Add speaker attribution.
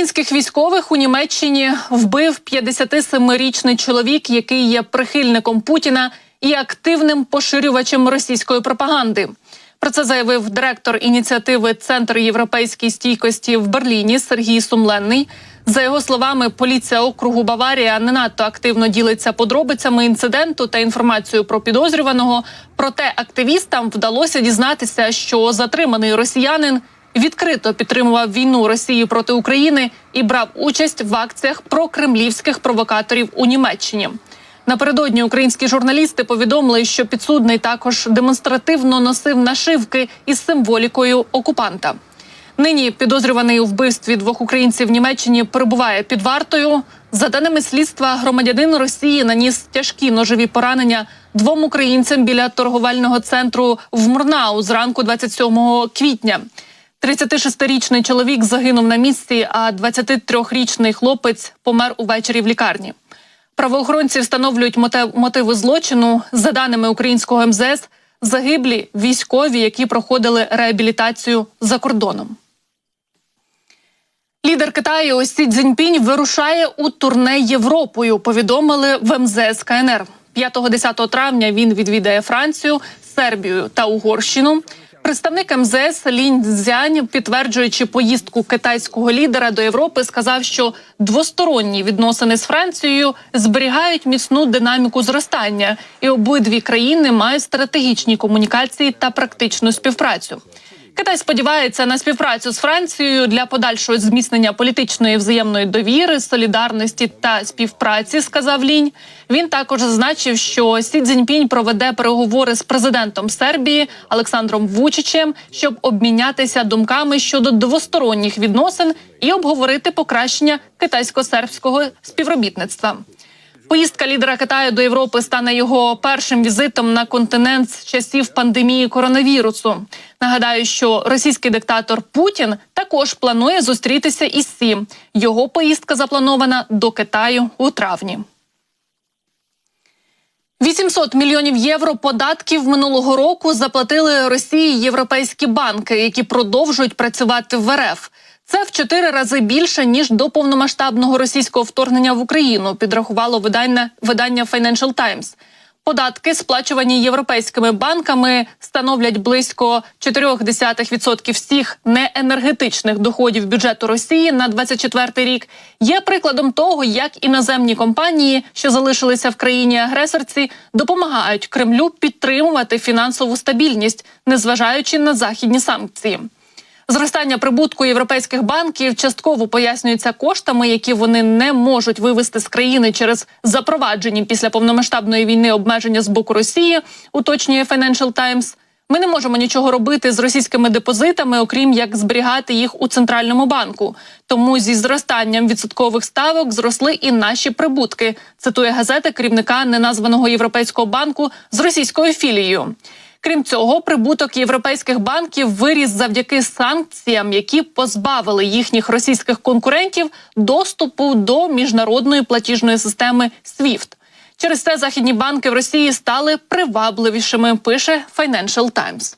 Speaker 1: Українських військових у Німеччині вбив 57-річний чоловік, який є прихильником Путіна і активним поширювачем російської пропаганди. Про це заявив директор ініціативи Центр європейської стійкості в Берліні Сергій Сумленний. За його словами, поліція округу Баварія не надто активно ділиться подробицями інциденту та інформацією про підозрюваного. Проте активістам вдалося дізнатися, що затриманий росіянин відкрито підтримував війну Росії проти України і брав участь в акціях прокремлівських провокаторів у Німеччині. Напередодні українські журналісти повідомили, що підсудний також демонстративно носив нашивки із символікою окупанта. Нині підозрюваний у вбивстві двох українців в Німеччині перебуває під вартою. За даними слідства, громадянин Росії наніс тяжкі ножові поранення двом українцям біля торговельного центру в Мурнау зранку 27 квітня. 36-річний чоловік загинув на місці, а 23-річний хлопець помер увечері в лікарні. Правоохоронці встановлюють мотив- мотиви злочину. За даними українського МЗС, загиблі військові, які проходили реабілітацію за кордоном. Лідер Китаю Сі Цзіньпінь вирушає у турне Європою. Повідомили в МЗС КНР. 5-10 травня він відвідає Францію, Сербію та Угорщину. Представник МЗС Лінь Цзянь, підтверджуючи поїздку китайського лідера до Європи, сказав, що двосторонні відносини з Францією зберігають міцну динаміку зростання, і обидві країни мають стратегічні комунікації та практичну співпрацю. Китай сподівається на співпрацю з Францією для подальшого зміцнення політичної взаємної довіри, солідарності та співпраці. Сказав Лінь. Він також зазначив, що Сі Цзіньпінь проведе переговори з президентом Сербії Олександром Вучичем, щоб обмінятися думками щодо двосторонніх відносин і обговорити покращення китайсько-сербського співробітництва. Поїздка лідера Китаю до Європи стане його першим візитом на континент з часів пандемії коронавірусу. Нагадаю, що російський диктатор Путін також планує зустрітися із Сі. Його поїздка запланована до Китаю у травні. 800 мільйонів євро податків минулого року заплатили Росії європейські банки, які продовжують працювати в РФ. Це в чотири рази більше ніж до повномасштабного російського вторгнення в Україну. Підрахувало видання видання Financial Times. Податки, сплачувані європейськими банками, становлять близько 0,4% всіх неенергетичних доходів бюджету Росії на 24 рік. Є прикладом того, як іноземні компанії, що залишилися в країні агресорці, допомагають Кремлю підтримувати фінансову стабільність, незважаючи на західні санкції. Зростання прибутку європейських банків частково пояснюється коштами, які вони не можуть вивести з країни через запроваджені після повномасштабної війни обмеження з боку Росії. Уточнює Financial Times. Ми не можемо нічого робити з російськими депозитами, окрім як зберігати їх у центральному банку. Тому зі зростанням відсоткових ставок зросли і наші прибутки. Цитує газета керівника неназваного європейського банку з російською філією. Крім цього, прибуток європейських банків виріс завдяки санкціям, які позбавили їхніх російських конкурентів доступу до міжнародної платіжної системи SWIFT. Через це західні банки в Росії стали привабливішими. Пише Financial Times.